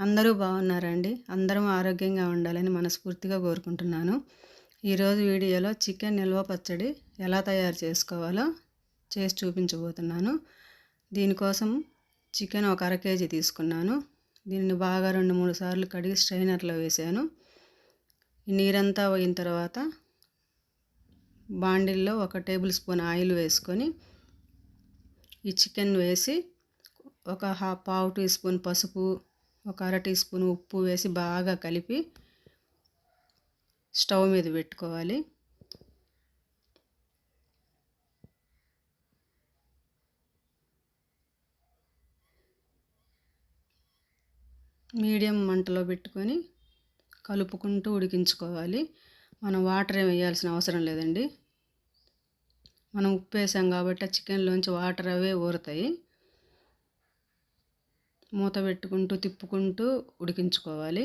అందరూ బాగున్నారండి. అందరం ఆరోగ్యంగా ఉండాలని మనస్ఫూర్తిగా కోరుకుంటున్నాను. ఈరోజు వీడియోలో చికెన్ నిల్వ పచ్చడి ఎలా తయారు చేసుకోవాలో చేసి చూపించబోతున్నాను. దీనికోసం చికెన్ ఒక అర కేజీ తీసుకున్నాను. దీన్ని బాగా రెండు మూడు సార్లు కడిగి స్ట్రైనర్లో వేసాను. నీరంతా పోయిన తర్వాత బాండిల్లో ఒక టేబుల్ స్పూన్ ఆయిల్ వేసుకొని ఈ చికెన్ వేసి ఒక హా పావు టీ స్పూన్ పసుపు ఒక అర టీ స్పూన్ ఉప్పు వేసి బాగా కలిపి స్టవ్ మీద పెట్టుకోవాలి. మీడియం మంటలో పెట్టుకొని కలుపుకుంటూ ఉడికించుకోవాలి. మనం వాటర్ ఏమి వేయాల్సిన అవసరం లేదండి. మనం ఉప్పు వేసాం కాబట్టి ఆ చికెన్లోంచి వాటర్ అవే ఊరుతాయి. మూత పెట్టుకుంటూ తిప్పుకుంటూ ఉడికించుకోవాలి.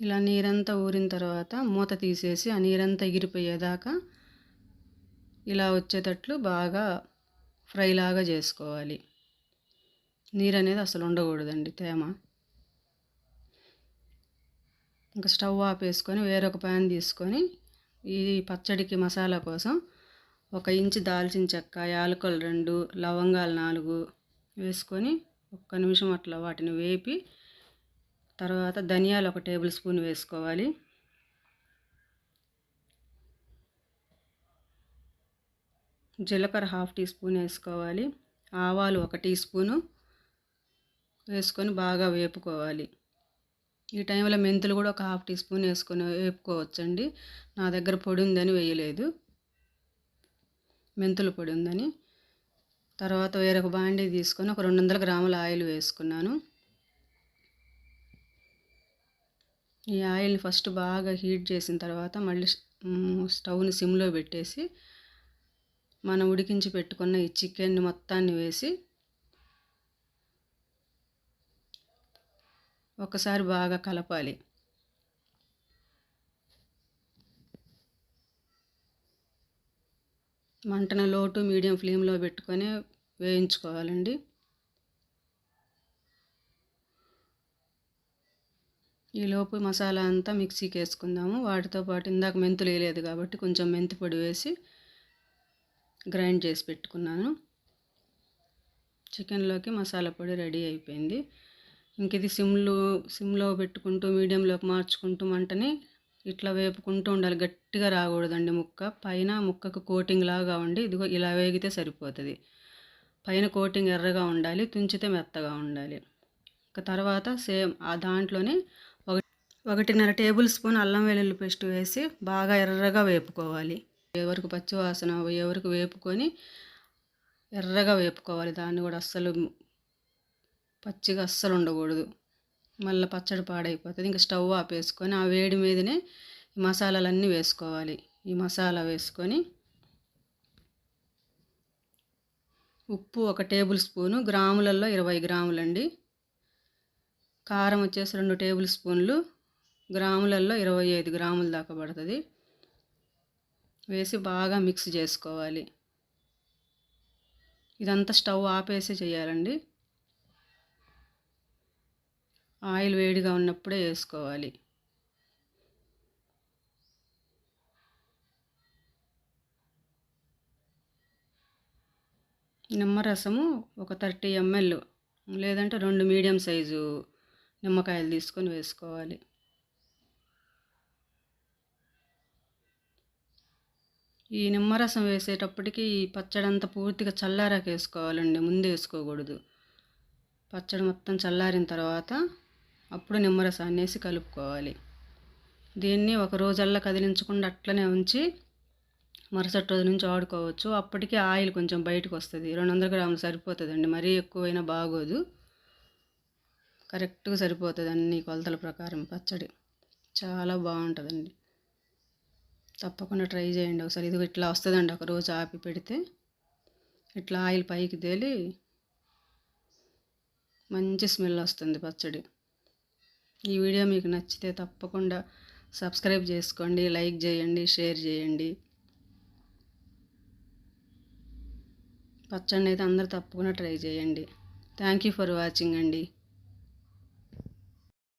ఇలా నీరంతా ఊరిన తర్వాత మూత తీసేసి ఆ నీరంతా ఎగిరిపోయేదాకా ఇలా వచ్చేటట్లు బాగా ఫ్రైలాగా చేసుకోవాలి. నీరు అనేది అసలు ఉండకూడదండి తేమ. ఇంకా స్టవ్ ఆపేసుకొని వేరొక ప్యాన్ తీసుకొని ఈ పచ్చడికి మసాలా కోసం ఒక ఇంచు దాల్చిన చెక్క యాలకులు రెండు లవంగాలు నాలుగు వేసుకొని ఒక్క నిమిషం అట్లా వాటిని వేపి తర్వాత ధనియాలు ఒక టేబుల్ స్పూన్ వేసుకోవాలి. జీలకర్ర హాఫ్ టీ స్పూన్ వేసుకోవాలి. ఆవాలు ఒక టీ స్పూను వేసుకొని బాగా వేపుకోవాలి. ఈ టైంలో మెంతులు కూడా ఒక హాఫ్ టీ స్పూన్ వేసుకొని వేపుకోవచ్చండి. నా దగ్గర పొడి ఉందని వేయలేదు. మెంతుల పొడి ఉందని. తర్వాత వేరొక బాండీ తీసుకొని ఒక రెండు వందల గ్రాముల ఆయిల్ వేసుకున్నాను. ఈ ఆయిల్ని ఫస్ట్ బాగా హీట్ చేసిన తర్వాత మళ్ళీ స్టవ్ని సిమ్లో పెట్టేసి మనం ఉడికించి పెట్టుకున్న ఈ చికెన్ మొత్తాన్ని వేసి ఒకసారి బాగా కలపాలి. మంటను లోటు మీడియం ఫ్లేమ్లో పెట్టుకొని వేయించుకోవాలండి. ఈలోపు మసాలా అంతా మిక్సీకి వేసుకుందాము. వాటితో పాటు ఇందాక మెంతులు వేయలేదు కాబట్టి కొంచెం మెంతి పొడి వేసి గ్రైండ్ చేసి పెట్టుకున్నాను. చికెన్లోకి మసాలా పొడి రెడీ అయిపోయింది. ఇంక ఇది సిమ్లో సిమ్లో పెట్టుకుంటూ మీడియంలోకి మార్చుకుంటూ మంటని ఇట్లా వేపుకుంటూ ఉండాలి. గట్టిగా రాకూడదండి ముక్క. పైన ముక్కకు కోటింగ్ లాగా ఉండి ఇదిగో ఇలా వేగితే సరిపోతుంది. పైన కోటింగ్ ఎర్రగా ఉండాలి తుంచితే మెత్తగా ఉండాలి. ఇక తర్వాత సేమ్ ఆ దాంట్లోనే ఒకటి ఒకటిన్నర టేబుల్ స్పూన్ అల్లం వెల్లుల్లి పేస్ట్ వేసి బాగా ఎర్రగా వేపుకోవాలి. ఎవరికి పచ్చివాసన ఎవరికి వేపుకొని ఎర్రగా వేపుకోవాలి. దాన్ని కూడా అస్సలు పచ్చిగా అస్సలు ఉండకూడదు. మళ్ళీ పచ్చడి పాడైపోతుంది. ఇంకా స్టవ్ ఆపేసుకొని ఆ వేడి మీదనే మసాలాలన్నీ వేసుకోవాలి. ఈ మసాలా వేసుకొని ఉప్పు ఒక టేబుల్ స్పూను గ్రాములలో ఇరవై గ్రాములండి. కారం వచ్చేసి రెండు టేబుల్ స్పూన్లు గ్రాములలో ఇరవై ఐదు గ్రాముల దాకా పడుతుంది. వేసి బాగా మిక్స్ చేసుకోవాలి. ఇదంతా స్టవ్ ఆపేసి చేయాలండి. ఆయిల్ వేడిగా ఉన్నప్పుడే వేసుకోవాలి. నిమ్మరసము ఒక థర్టీ ఎంఎల్ లేదంటే రెండు మీడియం సైజు నిమ్మకాయలు తీసుకొని వేసుకోవాలి. ఈ నిమ్మరసం వేసేటప్పటికి ఈ పచ్చడి అంతా పూర్తిగా చల్లారాక వేసుకోవాలండి ముందు వేసుకోకూడదు. పచ్చడి మొత్తం చల్లారిన తర్వాత అప్పుడు నిమ్మరసాన్ని వేసి కలుపుకోవాలి. దీన్ని ఒక రోజల్లా కదిలించకుండా అట్లనే ఉంచి మరుసటి రోజు నుంచి వాడుకోవచ్చు. అప్పటికే ఆయిల్ కొంచెం బయటకు వస్తుంది. రెండు వందల గ్రాములు సరిపోతుందండి. మరీ ఎక్కువైనా బాగోదు. కరెక్ట్గా సరిపోతుంది అన్ని కొలతల ప్రకారం పచ్చడి. చాలా బాగుంటుందండి. తప్పకుండా ట్రై చేయండి ఒకసారి. ఇది ఇట్లా వస్తుందండి. ఒక రోజు ఆపి పెడితే ఇట్లా ఆయిల్ పైకి తేలి మంచి స్మెల్ వస్తుంది పచ్చడి. ఈ వీడియో మీకు నచ్చితే తప్పకుండా సబ్స్క్రైబ్ చేసుకోండి లైక్ చేయండి షేర్ చేయండి. పచ్చడి అయితే అందరు తప్పకుండా ట్రై చేయండి. థ్యాంక్ యూ ఫర్ వాచింగ్ అండి.